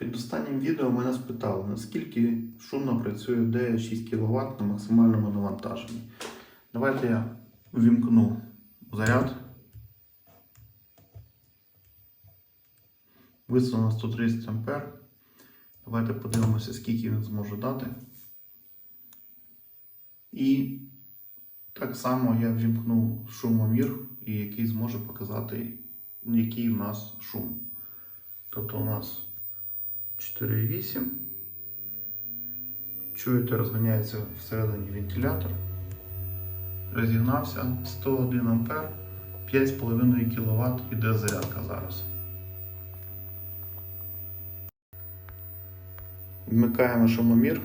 Під останнім відео мене спитали, наскільки шумно працює DE 6 кВт на максимальному навантаженні. Давайте я ввімкну заряд. Висуну на 130 А. Давайте подивимося, скільки він зможе дати. І так само я ввімкну шумомір, який зможе показати, який в нас шум. Тобто у нас 4,8. Чуєте, розганяється всередині вентилятор. Розігнався 101 А, 5,5 кВт іде зарядка зараз. Вмикаємо шумомір.